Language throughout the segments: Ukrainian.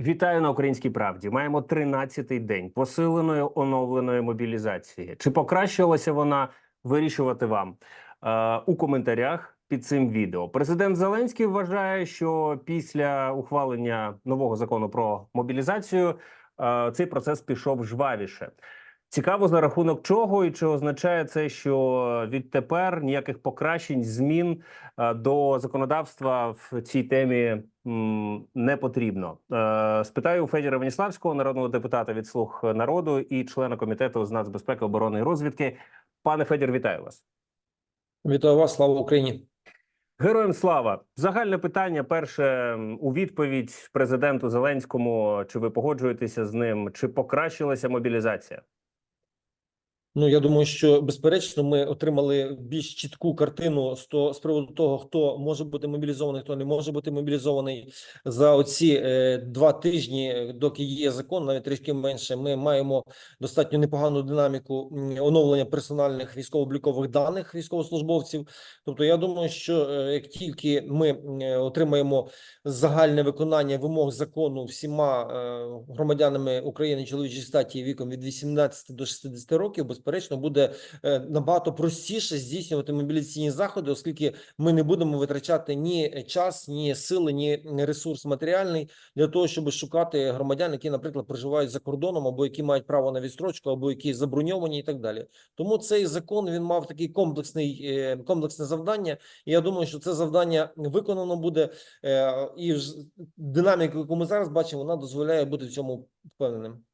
Вітаю на українській правді. Маємо 13-й день посиленої оновленої мобілізації. Чи покращилася вона? Вирішувати вам е, у коментарях під цим відео. Президент Зеленський вважає, що після ухвалення нового закону про мобілізацію е, цей процес пішов жвавіше. Цікаво за рахунок чого і чи означає це, що відтепер ніяких покращень, змін е, до законодавства в цій темі не потрібно. Е, Спитаю у Федіра Веніславського, народного депутата від слуг народу і члена комітету з нацбезпеки, оборони і розвідки. Пане Федір, вітаю вас. Вітаю вас, слава Україні. Героям слава. Загальне питання. Перше у відповідь президенту Зеленському. Чи ви погоджуєтеся з ним? Чи покращилася мобілізація? Ну я думаю, що безперечно ми отримали більш чітку картину з то з приводу того, хто може бути мобілізований, хто не може бути мобілізований за оці е, два тижні, доки є закон, навіть трішки менше. Ми маємо достатньо непогану динаміку оновлення персональних військово-облікових даних військовослужбовців. Тобто, я думаю, що е, як тільки ми е, отримаємо загальне виконання вимог закону всіма е, громадянами України чоловічої статі віком від 18 до 60 років, безперечно, буде е, набагато простіше здійснювати мобілізаційні заходи, оскільки ми не будемо витрачати ні час, ні сили, ні ресурс матеріальний для того, щоб шукати громадян, які, наприклад, проживають за кордоном, або які мають право на відстрочку, або які заброньовані, і так далі. Тому цей закон він мав такий комплексний е, комплексне завдання. І я думаю, що це завдання виконано буде. Е, і динаміка, яку ми зараз бачимо, вона дозволяє бути в цьому впевненим.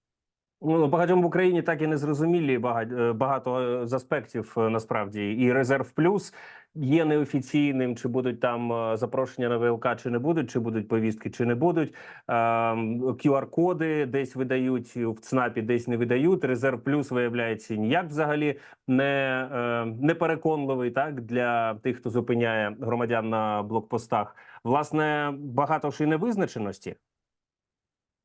Ну, багатьом в Україні так і не зрозумілі багато, багато з аспектів е, насправді. І резерв плюс є неофіційним. Чи будуть там е, запрошення на ВЛК, чи не будуть, чи будуть повістки, чи не будуть. Ем, QR-коди десь видають в ЦНАПі, десь не видають. Резерв плюс виявляється ніяк взагалі не, е, не переконливий так для тих, хто зупиняє громадян на блокпостах. Власне, багато ж і невизначеності.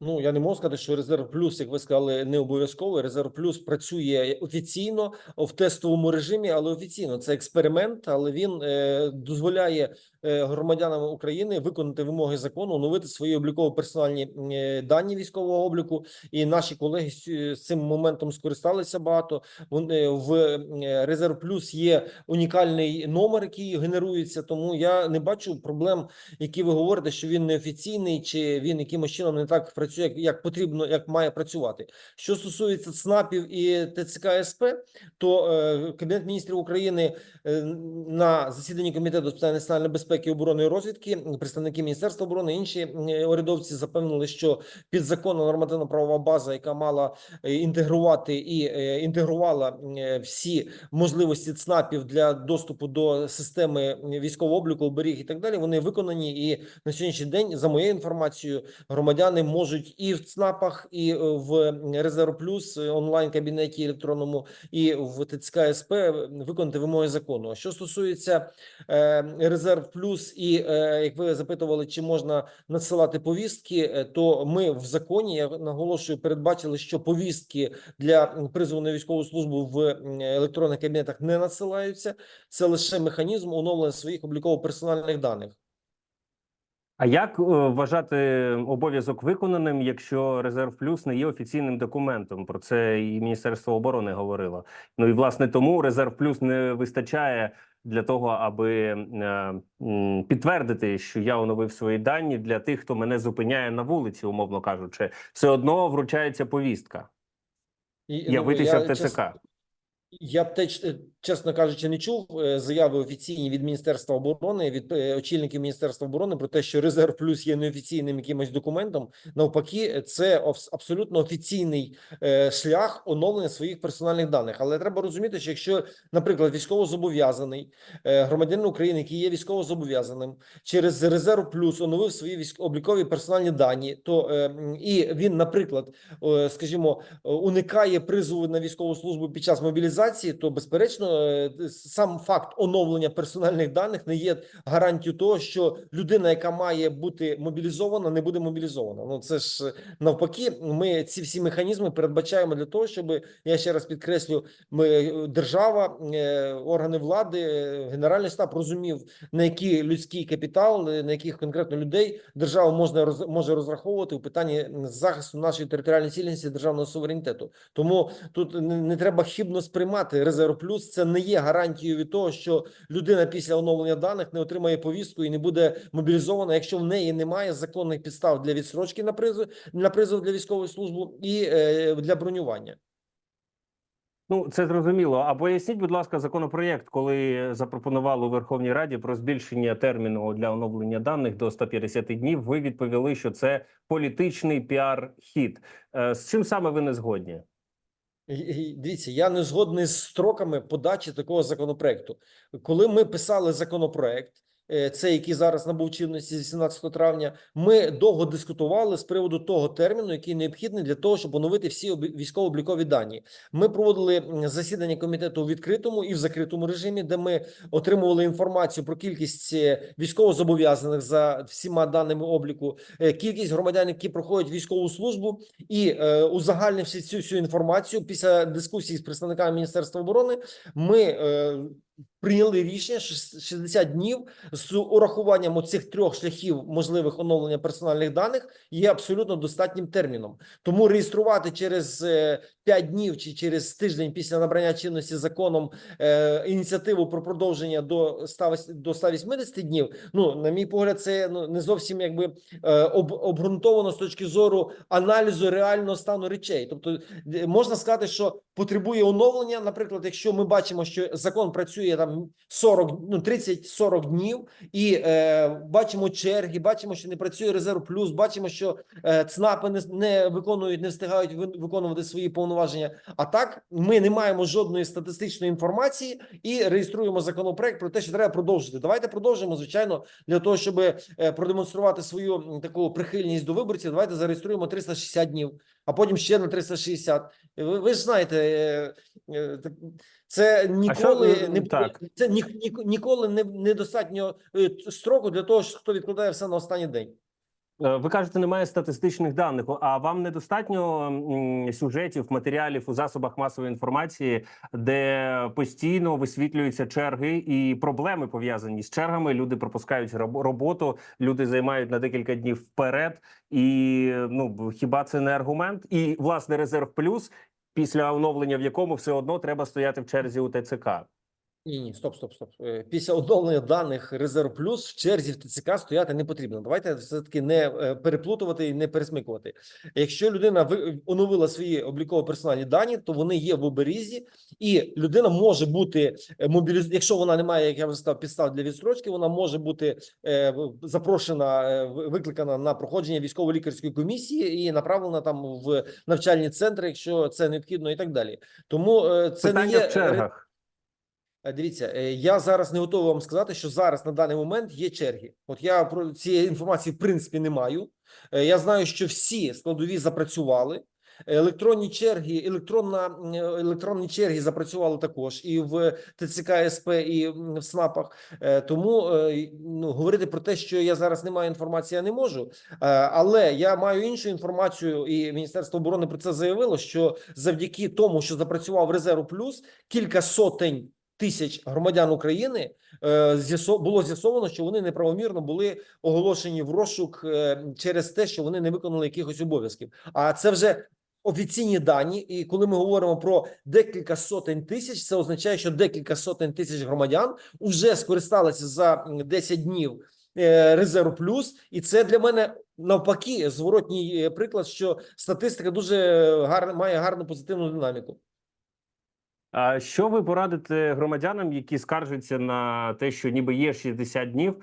Ну я не можу сказати, що резерв плюс, як ви сказали, не обов'язково. Резерв плюс працює офіційно в тестовому режимі, але офіційно це експеримент, але він е, дозволяє е, громадянам України виконати вимоги закону, оновити свої обліково-персональні е, дані військового обліку. І наші колеги з, цим моментом скористалися багато. Вони в е, резерв плюс є унікальний номер, який генерується. Тому я не бачу проблем, які ви говорите, що він неофіційний, чи він якимось чином не так працює, як, як потрібно, як має працювати. Що стосується ЦНАПів і ТЦК СП, то е, Кабінет міністрів України е, на засіданні комітету з питань національної безпеки, оборони і розвідки, представники міністерства оборони, інші е, урядовці запевнили, що підзаконна нормативно-правова база, яка мала е, інтегрувати і е, інтегрувала е, всі можливості ЦНАПів для доступу до системи військового обліку, оберіг і так далі, вони виконані. І на сьогоднішній день, за моєю інформацією, громадяни можуть і в ЦНАПах, і е, в Резерв Плюс е, онлайн кабінеті електронному, і в ТЦК СП виконати вимоги закону. А що стосується е, Резерв Плюс, і е, як ви запитували, чи можна надсилати повістки, е, то ми в законі я наголошую, передбачили, що повістки для призову на військову службу в електронних кабінетах не надсилаються. Це лише механізм оновлення своїх обліково-персональних даних. А як е, вважати обов'язок виконаним, якщо резерв плюс не є офіційним документом? Про це і Міністерство оборони говорило. Ну і власне тому резерв плюс не вистачає для того, аби е, підтвердити, що я оновив свої дані для тих, хто мене зупиняє на вулиці, умовно кажучи, все одно вручається повістка. І, ну, Явитися я, в ТЦК. Я б теж, чесно кажучи, не чув е, заяви офіційні від Міністерства оборони, від е, очільників Міністерства оборони про те, що резерв плюс є неофіційним якимось документом. Навпаки, це абсолютно офіційний е, шлях оновлення своїх персональних даних. Але треба розуміти, що якщо, наприклад, військовозобов'язаний громадянин України, який є військовозобов'язаним, через резерв плюс оновив свої військ... персональні дані, то і він, наприклад, скажімо, уникає призову на військову службу під час мобілізації, то безперечно сам факт оновлення персональних даних не є гарантією того, що людина, яка має бути мобілізована, не буде мобілізована. Ну це ж е, навпаки, ми ці всі механізми передбачаємо для того, щоб я ще раз підкреслю, ми е, держава, е, органи влади, е, генеральний штаб розумів, на який людський капітал, е, на яких конкретно людей держава можна може розраховувати у питанні захисту нашої територіальної цілісності державного суверенітету. Тому тут не треба хибно сприймати резерв плюс. Це не є гарантією від того, що людина після оновлення даних не отримає повістку і не буде мобілізована, якщо в неї немає законних підстав для відсрочки на призов на призов для військової служби і е, для бронювання. Ну, це зрозуміло. А поясніть, будь ласка, законопроєкт, коли запропонували у Верховній Раді про збільшення терміну для оновлення даних до 150 днів. Ви відповіли, що це політичний піар-хід. Е, З чим саме ви не згодні? Дивіться, я не згодний з строками подачі такого законопроекту. Коли ми писали законопроект, е, цей, який зараз набув чинності з 18 травня, ми довго дискутували з приводу того терміну, який необхідний для того, щоб оновити всі військово-облікові дані. Ми проводили засідання комітету у відкритому і в закритому режимі, де ми отримували інформацію про кількість е, військовозобов'язаних за всіма даними обліку, е, кількість громадян, які проходять військову службу, і узагальнивши цю всю інформацію після дискусії з представниками Міністерства оборони, ми прийняли рішення, що с- 60 днів з урахуванням оцих трьох шляхів можливих оновлення персональних даних є абсолютно достатнім терміном. Тому реєструвати через е, 5 днів чи через тиждень після набрання чинності законом е, ініціативу про продовження до 100, до 180 днів. Ну, на мій погляд, це ну не зовсім якби е, об, обґрунтовано з точки зору аналізу реального стану речей. Тобто е, можна сказати, що потребує оновлення. Наприклад, якщо ми бачимо, що закон працює там 40, ну 30-40 днів, і е, бачимо черги, бачимо, що не працює резерв плюс, бачимо, що е, ЦНАПи не, не виконують, не встигають ви- виконувати свої повноваження. А так ми не маємо жодної статистичної інформації і реєструємо законопроект про те, що треба продовжити. Давайте продовжимо, звичайно, для того, щоб е, продемонструвати свою таку прихильність до виборців. Давайте зареєструємо 360 днів, а потім ще на 360. Ви, ви ж знаєте, е, е, це ніколи що, не так. це ні, ні, ніколи не недостатньо е, строку для того, хто відкладає все на останній день. Е, Ви кажете, немає статистичних даних. А вам недостатньо сюжетів, матеріалів у засобах масової інформації, де постійно висвітлюються черги і проблеми пов'язані з чергами. Люди пропускають роботу, люди займають на декілька днів вперед. І ну хіба це не аргумент? І власне резерв плюс, після оновлення в якому все одно треба стояти в черзі у ТЦК. Ні, ні, стоп, стоп, стоп. Е, Після оновлення даних резерв плюс в черзі в ТЦК стояти не потрібно. Давайте все таки не е, переплутувати і не пересмикувати. Якщо людина ви- оновила свої обліково персональні дані, то вони є в оберізі, і людина може бути мобілізована. Якщо вона не має, як я вже сказав, підстав для відстрочки, вона може бути е, запрошена, е, викликана на проходження військово-лікарської комісії і направлена там в навчальні центри, якщо це необхідно, і так далі. Тому е, це Питання не є в чергах. Е, Дивіться, е, я зараз не готовий вам сказати, що зараз на даний момент є черги. От я про цієї інформації в принципі не маю. Е, Я знаю, що всі складові запрацювали. Електронні черги, електронна електронні черги запрацювали також і в ТЦК СП, і в СНАПах. Тому ну, говорити про те, що я зараз не маю інформації, я не можу. Але я маю іншу інформацію, і Міністерство оборони про це заявило. Що завдяки тому, що запрацював резерв плюс, кілька сотень тисяч громадян України е, було з'ясовано, що вони неправомірно були оголошені в розшук е, через те, що вони не виконали якихось обов'язків. А це вже офіційні дані. І коли ми говоримо про декілька сотень тисяч, це означає, що декілька сотень тисяч громадян вже скористалися за м, 10 днів. е, Резерв плюс, і це для мене навпаки зворотній приклад, що статистика дуже гарна має гарну позитивну динаміку. А що ви порадите громадянам, які скаржаться на те, що ніби є 60 днів,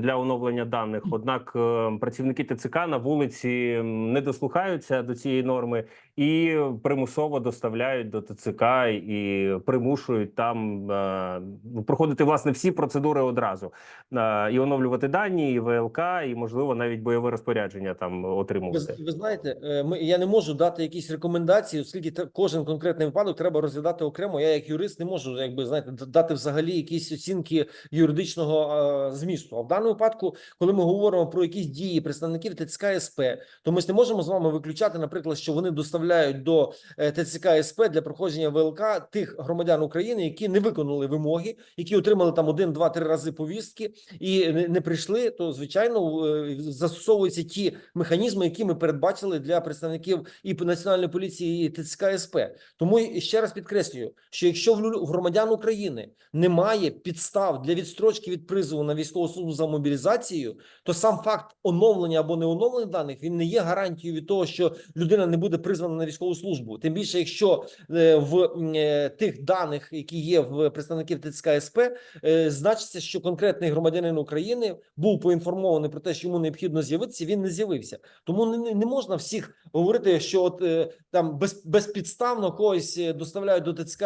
для оновлення даних. Однак е, працівники ТЦК на вулиці не дослухаються до цієї норми і примусово доставляють до ТЦК і примушують там е, проходити власне всі процедури одразу Е, і оновлювати дані, і ВЛК, і можливо навіть бойове розпорядження там отримувати. з- ви знаєте, е, ми я не можу дати якісь рекомендації, оскільки кожен конкретний випадок треба розглядати окремо. Я як юрист не можу, якби знаєте, дати взагалі якісь оцінки юридичного е, змісту. А в даному випадку, коли ми говоримо про якісь дії представників ТЦК СП, то ми ж не можемо з вами виключати, наприклад, що вони доставляють до е, ТЦК СП для проходження ВЛК тих громадян України, які не виконали вимоги, які отримали там один, два, три рази повістки і не, прийшли. То звичайно е, застосовуються ті механізми, які ми передбачили для представників і національної поліції, і ТЦК СП. Тому ще раз підкреслюю, що якщо в громадян України немає підстав для відстрочки від призову на військову службу за мобілізацією, то сам факт оновлення або не оновлення даних він не є гарантією від того, що людина не буде призвана на військову службу. Тим більше, якщо е, в е, тих даних, які є в представників ТЦК СП, е, значиться, що конкретний громадянин України був поінформований про те, що йому необхідно з'явитися. Він не з'явився. Тому не, не- можна всіх говорити, що от там без, безпідставно когось доставляють до ТЦК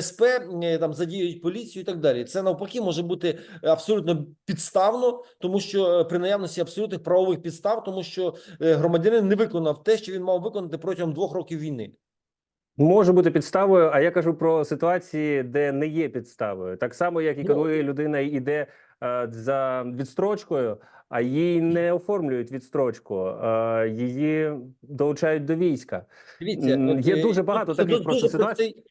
СП, там задіють поліцію і так далі. Це навпаки може бути абсолютно підставно, тому що при наявності абсолютних правових підстав, тому що громадянин не виконав те, що він мав виконати протягом двох років війни. Може бути підставою, а я кажу про ситуації, де не є підставою. Так само, як і Ну, коли людина йде е, за відстрочкою, а їй не оформлюють відстрочку, е, її долучають до війська. Дивіться, є от, е, дуже багато таких просто ситуацій.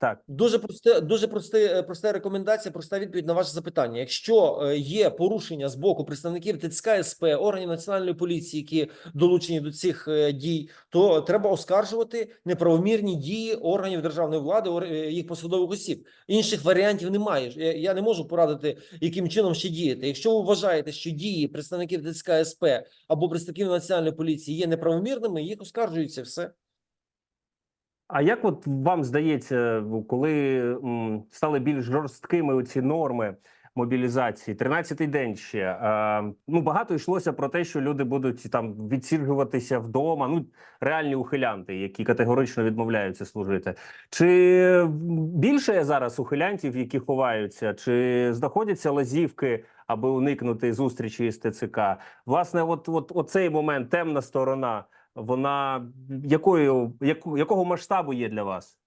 Так, Дуже просте, дуже просте, проста рекомендація, проста відповідь на ваше запитання. Якщо е, є порушення з боку представників ТЦК СП, органів національної поліції, які долучені до цих е, дій, то треба оскаржувати неправомірні дії органів державної влади, е, їх посадових осіб. Інших варіантів немає. Я не можу порадити, яким чином ще діяти. Якщо ви вважаєте, що дії представників ТЦК СП або представників національної поліції є неправомірними, їх оскаржується все. А як от вам здається, коли стали більш жорсткими оці норми мобілізації, 13-й день ще е, ну багато йшлося про те, що люди будуть там відсіджуватися вдома. Ну реальні ухилянти, які категорично відмовляються служити. Чи більше зараз ухилянтів, які ховаються, чи знаходяться лазівки, аби уникнути зустрічі з ТЦК? Власне, от, от, оцей момент, темна сторона. Вона якою яку, якого масштабу є для вас?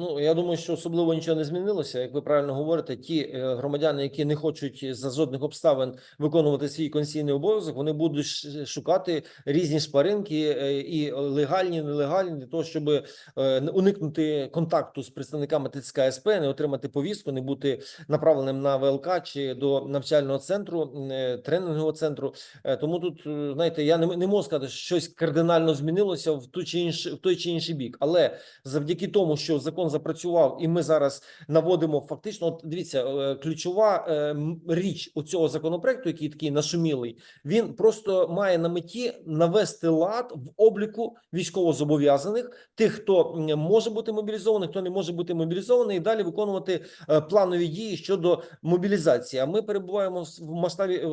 Ну, я думаю, що особливо нічого не змінилося. Як ви правильно говорите, ті е, громадяни, які не хочуть за жодних обставин виконувати свій конституційний обов'язок, вони будуть шукати різні шпаринки е, і легальні, нелегальні для того, щоб е, уникнути контакту з представниками ТЦК СП, не отримати повістку, не бути направленим на ВЛК чи до навчального центру, е, тренінгового центру. Е, Тому тут е, знаєте, я не, не можу сказати, що щось кардинально змінилося в ту чи інш, в той чи інший бік, але завдяки тому, що закон запрацював, і ми зараз наводимо фактично. От дивіться, е, ключова е, річ у цього законопроекту, який такий нашумілий, він просто має на меті навести лад в обліку військовозобов'язаних, тих, хто може бути мобілізований, хто не може бути мобілізований, і далі виконувати е, планові дії щодо мобілізації. А ми перебуваємо в масштабі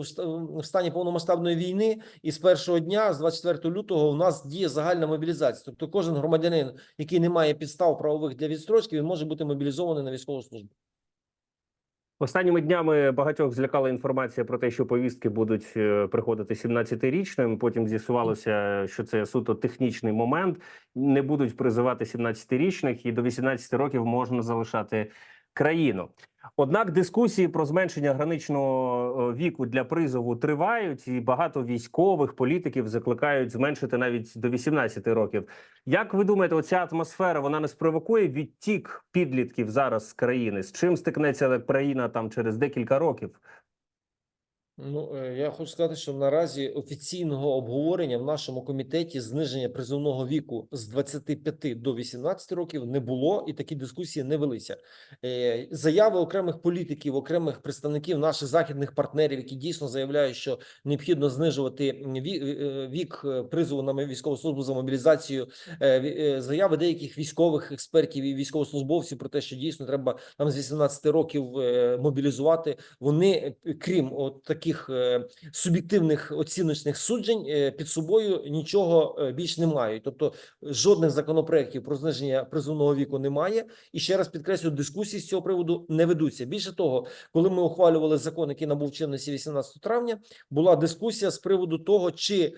в стані повномасштабної війни, і з першого дня, з 24 лютого, у нас діє загальна мобілізація. Тобто, кожен громадянин, який не має підстав правових для відстрочки, він може бути мобілізований на військову службу. Останніми днями багатьох злякала інформація про те, що повістки будуть е, приходити 17-річним. Потім з'ясувалося, що це суто технічний момент. Не будуть призивати 17-річних, і до 18 років можна залишати країну. Однак дискусії про зменшення граничного е, віку для призову тривають, і багато військових політиків закликають зменшити навіть до 18 років. Як ви думаєте, оця атмосфера вона не спровокує відтік підлітків зараз з країни? З чим стикнеться країна там через декілька років? Ну е, я хочу сказати, що наразі офіційного обговорення в нашому комітеті зниження призовного віку з 25 до 18 років не було, і такі дискусії не велися. Е, Заяви окремих політиків, окремих представників наших західних партнерів, які дійсно заявляють, що необхідно знижувати е, вік призову на військову службу за мобілізацію. Заяви деяких військових експертів і військовослужбовців про те, що дійсно треба там з 18 років мобілізувати. Вони, крім от таких таких е, суб'єктивних оціночних суджень е, під собою нічого е, більш не мають. Тобто жодних законопроєктів про зниження призовного віку немає. І ще раз підкреслю, дискусії з цього приводу не ведуться. Більше того, коли ми ухвалювали закон, який набув чинності 18 травня, була дискусія з приводу того, чи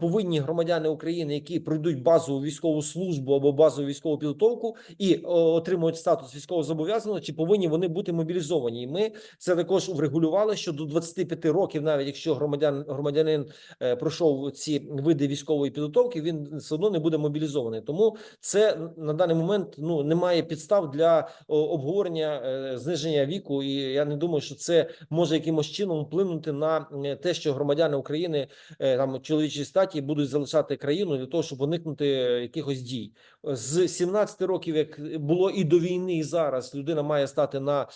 повинні громадяни України, які пройдуть базову військову службу або базову військову підготовку і отримують статус військовозобов'язаного, чи повинні вони бути мобілізовані. І ми це також врегулювали, що до 25 років, навіть якщо громадян громадянин е, пройшов ці види військової підготовки, він все одно не буде мобілізований. Тому це на даний момент ну немає підстав для обговорення е, зниження віку. І я не думаю, що це може якимось чином вплинути на е, те, що громадяни України там чоловічій статі будуть залишати країну для того, щоб уникнути якихось дій. З 17 років, як було і до війни, і зараз людина має стати на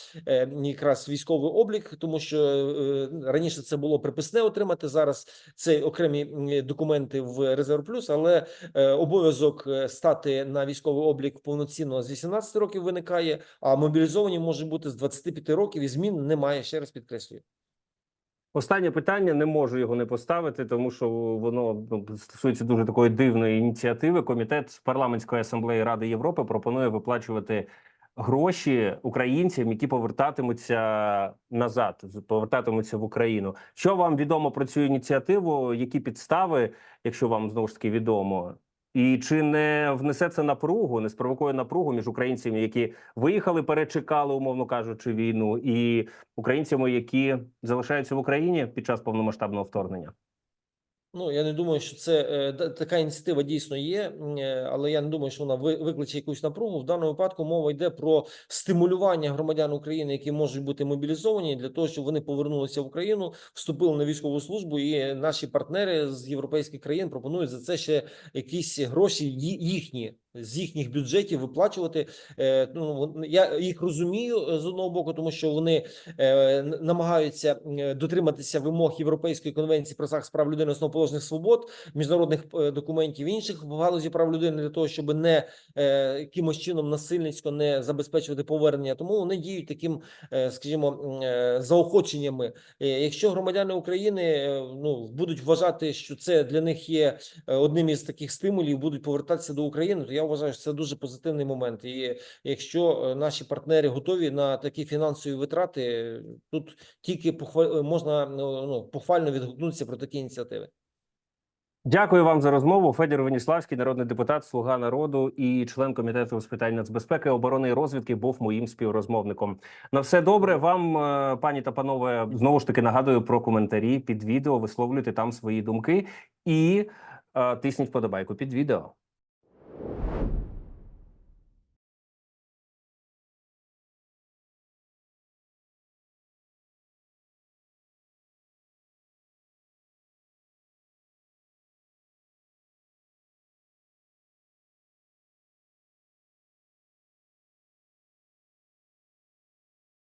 якраз військовий облік, тому що е, раніше це було приписне отримати. Зараз це окремі документи в резерв плюс, але е, обов'язок е, стати на військовий облік повноцінно з 18 років виникає, а мобілізовані може бути з 25 років і змін немає. Ще раз підкреслюю. Останнє питання не можу його не поставити, тому що воно ну, стосується дуже такої дивної ініціативи. Комітет парламентської асамблеї Ради Європи пропонує виплачувати гроші українцям, які повертатимуться назад, повертатимуться в Україну. Що вам відомо про цю ініціативу? Які підстави, якщо вам знову ж таки відомо? І чи не внесе це напругу, не спровокує напругу між українцями, які виїхали, перечекали, умовно кажучи, війну, і українцями, які залишаються в Україні під час повномасштабного вторгнення? Ну я не думаю, що це е, така ініціатива дійсно є, е, але я не думаю, що вона ви- викличе якусь напругу. В даному випадку мова йде про стимулювання громадян України, які можуть бути мобілізовані для того, щоб вони повернулися в Україну, вступили на військову службу. І наші партнери з європейських країн пропонують за це ще якісь гроші їхні. З їхніх бюджетів виплачувати Е, ну я їх розумію е, з одного боку, тому що вони е, намагаються дотриматися вимог Європейської конвенції про захист прав людини, основоположних свобод, міжнародних документів інших в галузі прав людини для того, щоб не якимось чином насильницько не забезпечувати повернення. Тому вони діють таким, скажімо, заохоченнями. Якщо громадяни України ну будуть вважати, що це для них є одним із таких стимулів, будуть повертатися до України, то я вважаю, що це дуже позитивний момент. І якщо е, наші партнери готові на такі фінансові витрати, е, тут тільки похва- можна ну, ну, похвально відгукнутися про такі ініціативи. Дякую вам за розмову. Федір Веніславський, народний депутат, слуга народу і член комітету з питань нацбезпеки, оборони і розвідки, був моїм співрозмовником. На все добре. Вам, е, пані та панове, знову ж таки нагадую про коментарі під відео. Висловлюйте там свої думки і е, тисніть подобайку під відео.